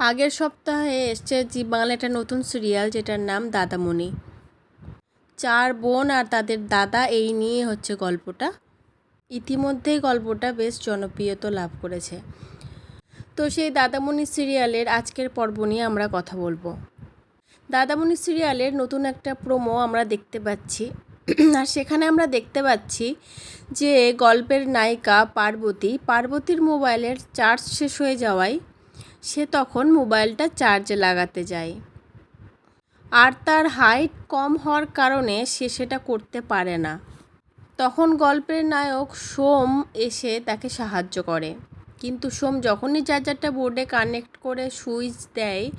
আগের সপ্তাহে এসছে জি বাংলা একটা নতুন সিরিয়াল যেটার নাম দাদামণি। চার বোন আর তাদের দাদা এই নিয়ে হচ্ছে গল্পটা। ইতিমধ্যেই গল্পটা বেশ জনপ্রিয়তা লাভ করেছে। তো সেই দাদামণি সিরিয়ালের আজকের পর্ব নিয়ে আমরা কথা বলব। দাদামণি সিরিয়ালের নতুন একটা প্রোমো আমরা দেখতে পাচ্ছি। আর সেখানে আমরা দেখতে পাচ্ছি যে গল্পের নায়িকা পার্বতী, পার্বতীর মোবাইলের চার্জ শেষ হয়ে যাওয়ায় সে তখন মোবাইলটা চার্জে লাগাতে যায়। আর তার হাইট কম হওয়ার কারণে সে সেটা করতে পারে না। তখন গল্পের নায়ক সোম এসে তাকে সাহায্য করে। কিন্তু সোম যখনই চার্জারটা বোর্ডে কানেক্ট করে সুইচ দেয়,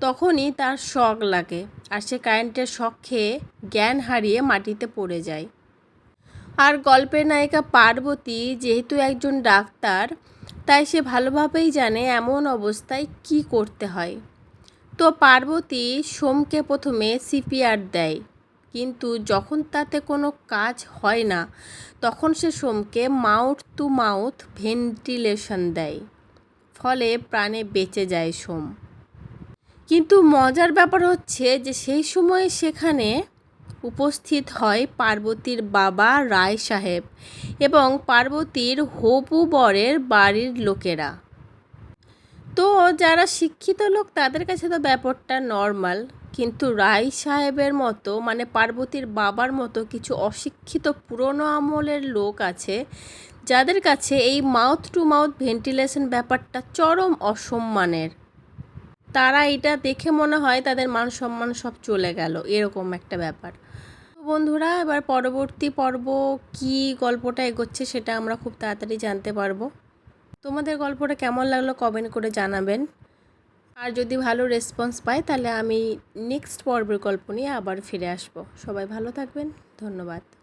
তখনই তার শক লাগে। আর সে কারেন্টের শক খেয়ে জ্ঞান হারিয়ে মাটিতে পড়ে যায়। আর গল্পের নায়িকা পার্বতী যেহেতু একজন ডাক্তার তাই সে ভালোভাবেই জানে এমন অবস্থায় কি করতে হয়। তো পার্বতী সোমকে প্রথমে সিপিআর দেয়, কিন্তু যখন তাতে কোনো কাজ হয় না, তখন সে সোমকে মাউথ টু মাউথ ভেন্টিলেশন দেয়, ফলে প্রাণে বেঁচে যায় সোম। কিন্তু মজার ব্যাপার হচ্ছে যে সেই সময়ে সেখানে উপস্থিত হয় পার্বতীর বাবা রায় সাহেব এবং পার্বতীর হবু বরের বাড়ির লোকেরা। তো যারা শিক্ষিত লোক, তাদের কাছে তো ব্যাপারটা নর্মাল কিন্তু রায় সাহেবের মতো মানে পার্বতীর বাবার মতো কিছু অশিক্ষিত পুরনো আমলের লোক আছে, যাদের কাছে এই মাউথ টু মাউথ ভেন্টিলেশন ব্যাপারটা চরম অসম্মানের। তারা এটা দেখে মনে হয় তাদের মান সম্মান সব চলে গেল, এরকম একটা ব্যাপার। বন্ধুরা, এবার পরবর্তী পর্ব কি গল্পটা এগোচ্ছে সেটা আমরা খুব তাড়াতাড়ি জানতে পারব। তোমাদের গল্পটা কেমন লাগল কমেন্ট করে জানাবেন। আর যদি ভালো রেসপন্স পাই, তাহলে আমি নেক্সট পর্বের গল্প নিয়ে আবার ফিরে আসব। সবাই ভালো থাকবেন, ধন্যবাদ।